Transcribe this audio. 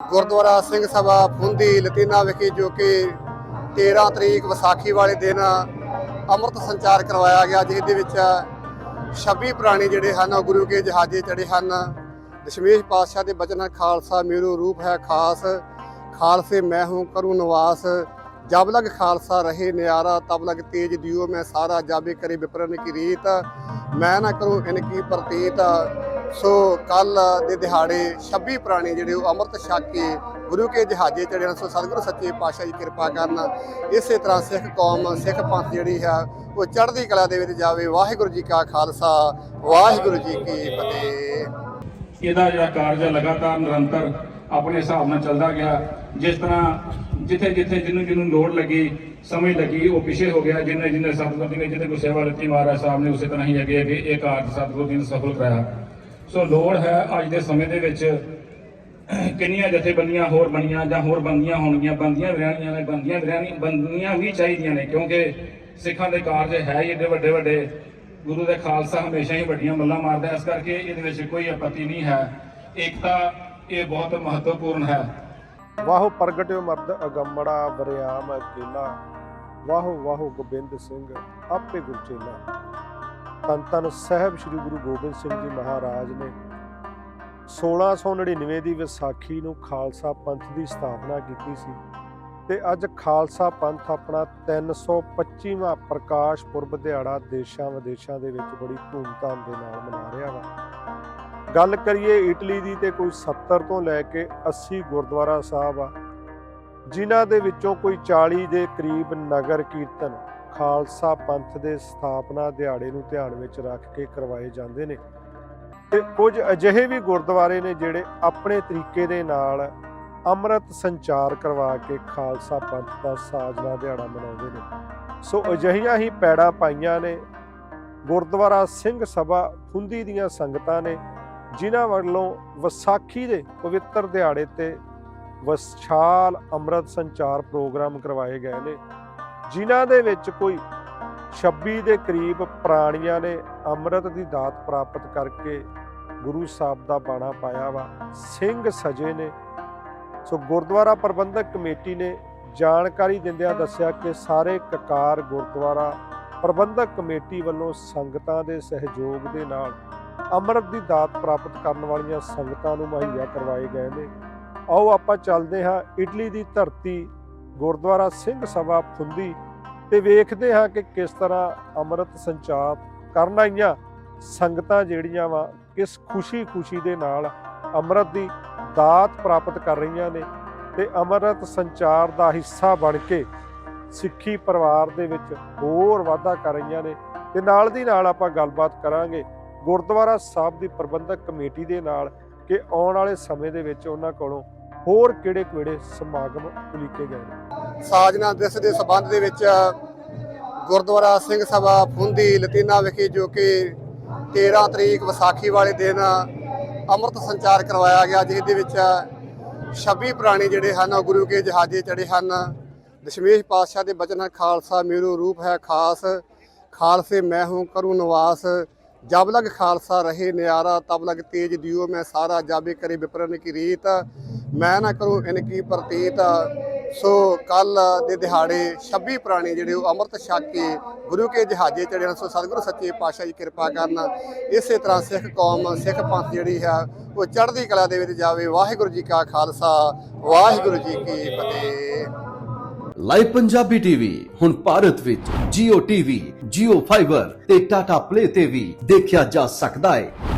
ਗੁਰਦੁਆਰਾ ਸਿੰਘ ਸਭਾ ਫੁੰਦੀ, ਲਤੀਨਾ ਵਿਖੇ ਜੋ ਕਿ 13 ਤਰੀਕ ਵਿਸਾਖੀ ਵਾਲੇ ਦਿਨ ਅੰਮ੍ਰਿਤ ਸੰਚਾਰ ਕਰਵਾਇਆ ਗਿਆ, ਜਿਸ ਦੇ ਵਿੱਚ 26 ਪ੍ਰਾਣੀ ਜਿਹੜੇ ਹਨ, ਉਹ ਗੁਰੂ ਕੇ ਜਹਾਜ਼ੇ ਚੜੇ ਹਨ। ਦਸ਼ਮੇਸ਼ ਪਾਤਸ਼ਾਹ ਦੇ ਬਚਨ ਖਾਲਸਾ ਮੇਰੂ ਰੂਪ ਹੈ ਖਾਸ, ਖਾਲਸੇ ਮੈਂ ਹੂੰ ਕਰੂ ਨਿਵਾਸ। ਜਬ ਲਗ ਖਾਲਸਾ ਰਹੇ ਨਿਆਰਾ, ਤਬ ਲਗ ਤੇਜ ਦਿਓ ਮੈਂ ਸਾਰਾ, ਜਾਬੇ ਕਰੇ ਵਿਪਰਨ ਕੀ ਰੀਤ। ਮੈਂ ਨਾ ਕਰੂੰ ਇਨਕੀ ਪ੍ਰਤੀਤ। ਸੋ ਕੱਲ ਦੇ ਦਿਹਾੜੇ 26 ਪ੍ਰਾਣੀ ਜਿਹੜੇ ਉਹ ਅੰਮ੍ਰਿਤ ਛਕ ਕੇ ਗੁਰੂ ਕੇ ਜਹਾਜ਼ੇ ਚੜੇ ਸੋ ਸਤਿਗੁਰੂ ਸੱਚੇ ਪਾਤਸ਼ਾਹ ਜੀ ਕਿਰਪਾ ਕਰਨ। ਇਸੇ ਤਰ੍ਹਾਂ ਸਿੱਖ ਕੌਮ, ਸਿੱਖ ਪੰਥ ਜਿਹੜੀ ਹੈ, ਉਹ ਚੜ੍ਹਦੀ ਕਲਾ ਦੇ ਵਿੱਚ ਜਾਵੇ। ਵਾਹਿਗੁਰੂ ਜੀ ਕਾ ਖਾਲਸਾ, ਵਾਹਿਗੁਰੂ ਜੀ ਕੀ ਫਤਿਹ। ਇਹਦਾ ਜਿਹੜਾ ਕਾਰਜ ਹੈ, ਲਗਾਤਾਰ ਨਿਰੰਤਰ ਆਪਣੇ ਹਿਸਾਬ ਨਾਲ ਚੱਲਦਾ ਗਿਆ। ਜਿਸ ਤਰ੍ਹਾਂ ਜਿੱਥੇ ਜਿੱਥੇ ਜਿਹਨੂੰ ਜਿਹਨੂੰ ਲੋੜ ਲੱਗੀ ਸਮਝ ਲੱਗੀ, ਉਹ ਪਿਛੇ ਹੋ ਗਿਆ। ਜਿੰਨੇ ਜਿੰਨੇ ਸਤਿਗੁਰੂ ਜੀ ਨੇ ਜਿੱਥੇ ਕੋਈ ਸੇਵਾ ਲਿੱਤੀ ਮਹਾਰਾਜ ਸਾਹਿਬ ਨੇ, ਉਸੇ ਤਰ੍ਹਾਂ ਹੀ ਅੱਗੇ ਅੱਗੇ ਇਹ ਕਾਰਜ ਸਤਿਗੁਰੂ ਜੀ ਨੇ ਸਫਲ ਕਰਾਇਆ। ਸੋ ਲੋੜ ਹੈ ਅੱਜ ਦੇ ਸਮੇਂ ਦੇ ਵਿੱਚ ਕਿੰਨੀਆਂ ਜਥੇਬੰਦੀਆਂ ਹੋਰ ਬਣੀਆਂ ਜਾਂ ਹੋਰ ਬੰਦੀਆਂ ਹੋਣਗੀਆਂ ਬੰਦੀਆਂ ਵੀ ਰਹਿਣੀਆਂ ਨੇ ਬੰਦੀਆਂ ਵੀ ਬੰਦੀਆਂ ਵੀ ਚਾਹੀਦੀਆਂ ਨੇ, ਕਿਉਂਕਿ ਸਿੱਖਾਂ ਦੇ ਕਾਰਜ ਹੈ ਹੀ ਏਡੇ ਵੱਡੇ ਵੱਡੇ। ਗੁਰੂ ਦੇ ਖਾਲਸਾ ਹਮੇਸ਼ਾ ਹੀ ਵੱਡੀਆਂ ਮੱਲਾਂ ਮਾਰਦਾ ਇਸ ਕਰਕੇ ਇਹਦੇ ਵਿੱਚ ਕੋਈ ਆਪੱਤੀ ਨਹੀਂ ਹੈ। ਏਕਤਾ ਇਹ ਬਹੁਤ ਮਹੱਤਵਪੂਰਨ ਹੈ। ਵਾਹ ਪ੍ਰਗਟਿਓ ਮਰਦ ਅਗੰਮੜਾ ਬਰਿਆਮ ਅਕੇਲਾ ਵਾਹੋ ਵਾਹੋ ਗੋਬਿੰਦ ਸਿੰਘ, ਆਪੇ ਗੁਰਚੇਲਾ ਤਨ ਤਨ ਸਾਹਿਬ ਸ੍ਰੀ ਗੁਰੂ ਗੋਬਿੰਦ ਸਿੰਘ ਜੀ ਮਹਾਰਾਜ ਨੇ 1699 ਦੀ ਵਿਸਾਖੀ ਨੂੰ ਖਾਲਸਾ ਪੰਥ ਦੀ ਸਥਾਪਨਾ ਕੀਤੀ ਸੀ ਤੇ ਅੱਜ ਖਾਲਸਾ ਪੰਥ ਆਪਣਾ 325ਵਾਂ ਪ੍ਰਕਾਸ਼ ਪੁਰਬ ਦਿਹਾੜਾ ਦੇਸ਼ਾਂ ਵਿਦੇਸ਼ਾਂ ਦੇ ਵਿੱਚ ਬੜੀ ਧੂਮਧਾਮ ਦੇ ਨਾਲ ਮਨਾ ਰਿਹਾ ਵਾ। ਗੱਲ ਕਰੀਏ ਇਟਲੀ ਦੀ ਤੇ ਕੋਈ 70 ਤੋਂ ਲੈ ਕੇ 80 ਗੁਰਦੁਆਰਾ ਸਾਹਿਬ ਆ, ਜਿਨ੍ਹਾਂ ਦੇ ਵਿੱਚੋਂ ਕੋਈ 40 ਦੇ ਕਰੀਬ ਨਗਰ ਕੀਰਤਨ ਖਾਲਸਾ ਪੰਥ ਦੇ ਸਥਾਪਨਾ ਦਿਹਾੜੇ ਨੂੰ ਧਿਆਨ ਵਿੱਚ ਰੱਖ ਕੇ ਕਰਵਾਏ ਜਾਂਦੇ ਨੇ। ਤੇ ਕੁਝ ਅਜਿਹੇ ਵੀ ਗੁਰਦੁਆਰੇ ਨੇ ਜਿਹੜੇ ਆਪਣੇ ਤਰੀਕੇ ਦੇ ਨਾਲ ਅੰਮ੍ਰਿਤ ਸੰਚਾਰ ਕਰਵਾ ਕੇ ਖਾਲਸਾ ਪੰਥ ਦਾ ਸਾਜਨਾ ਦਿਹਾੜਾ ਮਨਾਉਂਦੇ ਨੇ। ਸੋ ਅਜਿਹੀਆਂ ਹੀ ਪੈੜਾਂ ਪਾਈਆਂ ਨੇ। ਗੁਰਦੁਆਰਾ ਸਿੰਘ ਸਭਾ ਫੁੰਦੀ ਦੀਆਂ ਸੰਗਤਾਂ ਨੇ, ਜਿਨ੍ਹਾਂ ਵੱਲੋਂ ਵਿਸਾਖੀ ਦੇ ਪਵਿੱਤਰ ਦਿਹਾੜੇ ਤੇ ਵਿਸ਼ਾਲ ਅੰਮ੍ਰਿਤ ਸੰਚਾਰ ਪ੍ਰੋਗਰਾਮ ਕਰਵਾਏ ਗਏ ਨੇ। ਜਿਨ੍ਹਾਂ ਦੇ ਵਿੱਚ ਕੋਈ 26 ਦੇ ਕਰੀਬ ਪ੍ਰਾਣੀਆਂ ਨੇ ਅੰਮ੍ਰਿਤ ਦੀ ਦਾਤ ਪ੍ਰਾਪਤ ਕਰਕੇ ਗੁਰੂ ਸਾਹਿਬ ਦਾ ਬਾਣਾ ਪਾਇਆ ਵਾ, ਸਿੰਘ ਸਜੇ ਨੇ। ਸੋ ਗੁਰਦੁਆਰਾ ਪ੍ਰਬੰਧਕ ਕਮੇਟੀ ਨੇ ਜਾਣਕਾਰੀ ਦਿੰਦਿਆਂ ਦੱਸਿਆ ਕਿ ਸਾਰੇ ਕਕਾਰ ਗੁਰਦੁਆਰਾ ਪ੍ਰਬੰਧਕ ਕਮੇਟੀ ਵੱਲੋਂ ਸੰਗਤਾਂ ਦੇ ਸਹਿਯੋਗ ਦੇ ਨਾਲ ਅੰਮ੍ਰਿਤ ਦੀ ਦਾਤ ਪ੍ਰਾਪਤ ਕਰਨ ਵਾਲੀਆਂ ਸੰਗਤਾਂ ਨੂੰ ਮੁਹੱਈਆ ਕਰਵਾਏ ਗਏ ਨੇ। ਆਓ ਆਪਾਂ ਚੱਲਦੇ ਹਾਂ, ਇਟਲੀ ਦੀ ਧਰਤੀ ਗੁਰਦੁਆਰਾ ਸਿੰਘ ਸਭਾ ਫੁੰਦੀ ਤੇ ਵੇਖਦੇ ਹਾਂ ਕਿ ਕਿਸ ਤਰ੍ਹਾਂ ਅੰਮ੍ਰਿਤ ਸੰਚਾਰ ਕਰਨ ਆਈਆਂ ਸੰਗਤਾਂ ਜਿਹੜੀਆਂ ਵਾ, ਕਿਸ ਖੁਸ਼ੀ-ਖੁਸ਼ੀ ਦੇ ਨਾਲ ਅੰਮ੍ਰਿਤ ਦੀ ਦਾਤ ਪ੍ਰਾਪਤ ਕਰ ਰਹੀਆਂ ਨੇ ਤੇ ਅੰਮ੍ਰਿਤ ਸੰਚਾਰ ਦਾ ਹਿੱਸਾ ਬਣ ਕੇ ਸਿੱਖੀ ਪਰਿਵਾਰ ਦੇ ਵਿੱਚ ਹੋਰ ਵਾਧਾ ਕਰ ਰਹੀਆਂ ਨੇ ਤੇ ਨਾਲ ਦੀ ਨਾਲ ਆਪਾਂ ਗੱਲਬਾਤ ਕਰਾਂਗੇ ਗੁਰਦੁਆਰਾ ਸਾਹਿਬ ਦੀ ਪ੍ਰਬੰਧਕ ਕਮੇਟੀ ਦੇ ਨਾਲ ਕਿ ਆਉਣ ਵਾਲੇ ਸਮੇਂ ਦੇ ਵਿੱਚ ਉਹਨਾਂ ਕੋਲੋਂ ਹੋਰ ਕਿਹੜੇ-ਕਿਹੜੇ ਸਮਾਗਮ ਉਲੀਕੇ ਗਏ ਨੇ? ਸਾਜਨਾ ਦਿਵਸ ਦੇ ਸਬੰਧ ਦੇ ਵਿੱਚ ਗੁਰਦੁਆਰਾ ਸਿੰਘ ਸਭਾ ਫੁੰਦੀ ਲਤੀਨਾ ਵਿਖੇ ਜੋ ਕਿ 13 ਤਰੀਕ ਵਿਸਾਖੀ ਵਾਲੇ ਦਿਨ ਅੰਮ੍ਰਿਤ ਸੰਚਾਰ ਕਰਵਾਇਆ ਗਿਆ, ਜਿਸ ਦੇ ਵਿੱਚ 26 ਪ੍ਰਾਣੀ ਜਿਹੜੇ ਹਨ, ਉਹ ਗੁਰੂ ਕੇ ਜਹਾਜ਼ੇ ਚੜੇ ਹਨ। ਦਸ਼ਮੇਸ਼ ਪਾਤਸ਼ਾਹ ਦੇ ਬਚਨ ਖਾਲਸਾ ਮੇਰੂ ਰੂਪ ਹੈ ਖਾਸ, ਖਾਲਸੇ ਮੈਂ ਹੂੰ ਕਰੂ ਨਿਵਾਸ। ਜਬ ਲਗ ਖਾਲਸਾ ਰਹੇ ਨਿਆਰਾ, ਤਬ ਲਗ ਤੇਜ ਦਿਓ ਮੈਂ ਸਾਰਾ, ਜਾਬੇ ਕਰੇ ਵਿਪਰਨ ਕੀ ਰੀਤ। ਮੈਂ ਨਾ ਕਰੂੰ ਇਨਕੀ ਪ੍ਰਤੀਤ ਸੋ ਕੱਲ ਦੇ ਦਿਹਾੜੇ 26 ਪ੍ਰਾਣੀ ਜਿਹੜੇ ਉਹ ਅੰਮ੍ਰਿਤ ਛਕ ਕੇ ਗੁਰੂ ਕੇ ਜਹਾਜ਼ੇ ਚੜੇ ਸੋ ਸਤਿਗੁਰੂ ਸੱਚੇ ਪਾਤਸ਼ਾਹ ਜੀ ਕਿਰਪਾ ਕਰਨ। ਇਸੇ ਤਰ੍ਹਾਂ ਸਿੱਖ ਕੌਮ ਸਿੱਖ ਪੰਥ ਜਿਹੜੀ ਹੈ ਉਹ ਚੜ੍ਹਦੀ ਕਲਾ ਦੇ ਵਿੱਚ ਜਾਵੇ। ਵਾਹਿਗੁਰੂ ਜੀ ਕਾ ਖਾਲਸਾ ਵਾਹਿਗੁਰੂ ਜੀ ਕੀ ਫਤਿਹ। ਲਾਈਵ ਪੰਜਾਬੀ ਟੀਵੀ ਹੁਣ ਭਾਰਤ ਵਿੱਚ Jio TV, Jio Fiber ਤੇ Tata Play ਤੇ ਵੀ ਦੇਖਿਆ ਜਾ ਸਕਦਾ ਹੈ।